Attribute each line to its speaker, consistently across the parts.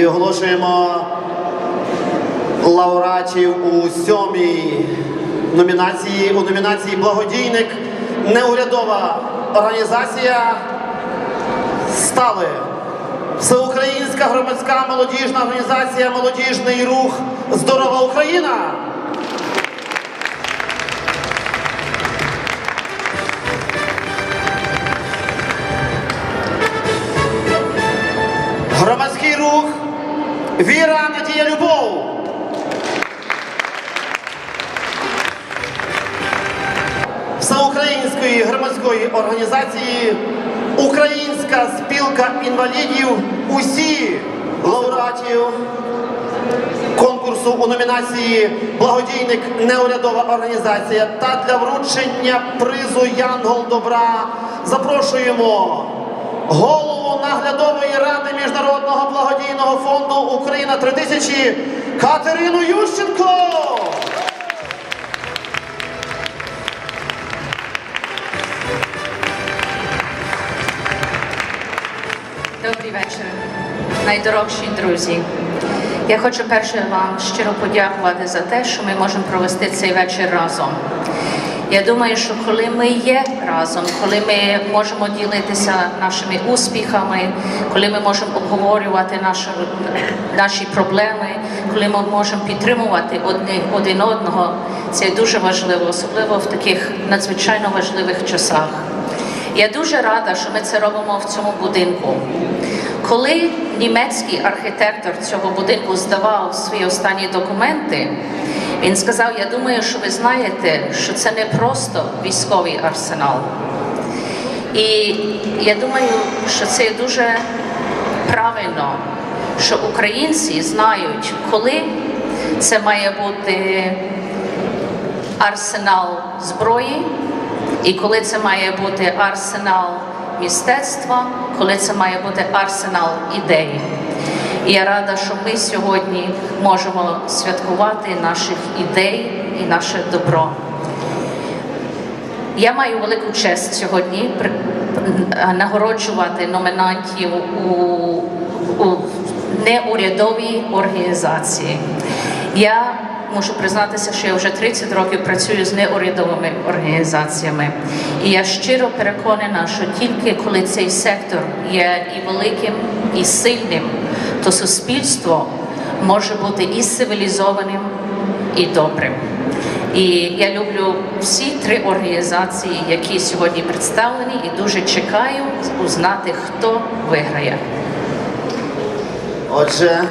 Speaker 1: оголошуємо лауреатів у сьомій номінації у номінації Благодійник неурядова організація стали Всеукраїнська громадська молодіжна організація Молодіжний рух Здорова Україна. Віра, Надія, Любов. Всеукраїнської громадської організації Українська спілка інвалідів усі лауреатів конкурсу у номінації Благодійник неурядова організація та для вручення призу Янгол Добра запрошуємо голову наглядової ради Міжнародного благодійного фонду Україна 3000 Катерину Ющенко.
Speaker 2: Добрий вечір, найдорожчі друзі. Я хочу перше вам щиро подякувати за те, що ми можемо провести цей вечір разом. Я думаю, що коли ми є разом, коли ми можемо ділитися нашими успіхами, коли ми можемо обговорювати наші, наші проблеми, коли ми можемо підтримувати одне, один одного, це дуже важливо, особливо в таких надзвичайно важливих часах. Я дуже рада, що ми це робимо в цьому будинку. Коли німецький архітектор цього будинку здавав свої останні документи, він сказав: Я думаю, що ви знаєте, що це не просто військовий арсенал. І я думаю, що це дуже правильно, що українці знають, коли це має бути арсенал зброї, і коли це має бути арсенал мистецтва, коли це має бути арсенал ідей. Я рада, що ми сьогодні можемо святкувати наших ідей і наше добро. Я маю велику честь сьогодні нагороджувати номінантів у, у неурядовій організації. Я мушу признатися, що я вже 30 років працюю з неурядовими організаціями. І я щиро переконана, що тільки коли цей сектор є і великим, і сильним, то суспільство може бути і цивілізованим, і добрим. І я люблю всі три організації, які сьогодні представлені, і дуже чекаю узнати, хто виграє.
Speaker 1: Отже,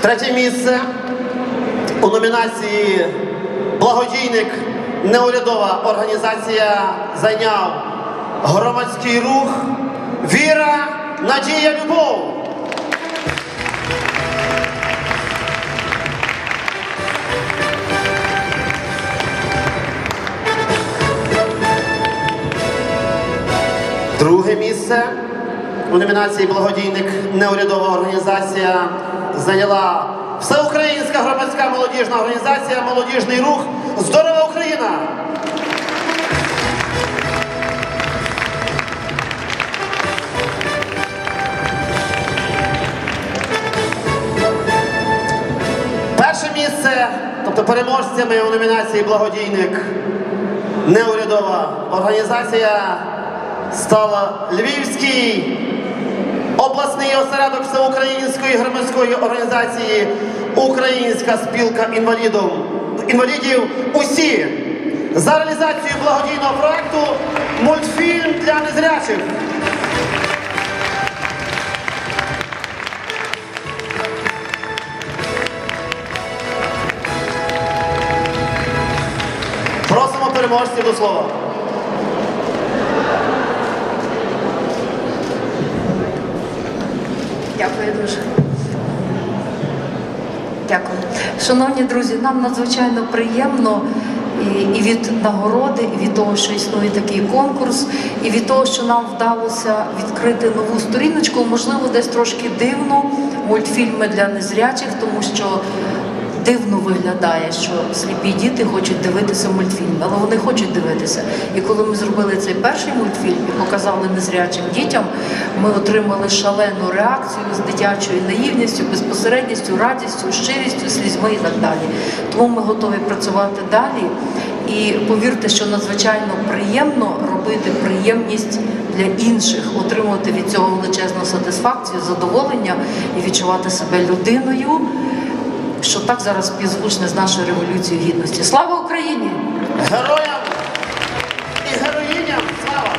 Speaker 1: третє місце у номінації Благодійник неурядова організація зайняв громадський рух Віра, Надія, Любов. Друге місце у номінації Благодійник неурядова організація зайняла Всеукраїнська громадська молодіжна організація Молодіжний рух Здорова Україна. Перше місце, тобто переможцями у номінації Благодійник неурядова організація стала Львівський обласний осередок всеукраїнської громадської організації Українська спілка інвалідів, інвалідів усі за реалізацію благодійного проекту мультфільм для незрячих. Просимо переможців до слова.
Speaker 3: Шановні друзі, нам надзвичайно приємно і, від нагороди, і від того, що існує такий конкурс, і від того, що нам вдалося відкрити нову сторіночку, можливо, десь трошки дивно мультфільми для незрячих, тому що дивно виглядає, що сліпі діти хочуть дивитися мультфільм, але вони хочуть дивитися. І коли ми зробили цей перший мультфільм і показали незрячим дітям, ми отримали шалену реакцію з дитячою наївністю, безпосередністю, радістю, щирістю, слізьми і так далі. Тому ми готові працювати далі. І повірте, що надзвичайно приємно робити приємність для інших, отримувати від цього величезну сатисфакцію, задоволення і відчувати себе людиною, що так зараз співзвучне з нашою революцією гідності. Слава Україні!
Speaker 1: Героям і героїням слава!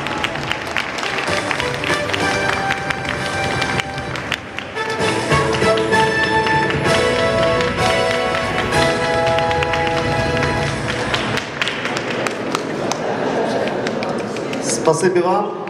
Speaker 1: Спасибі вам.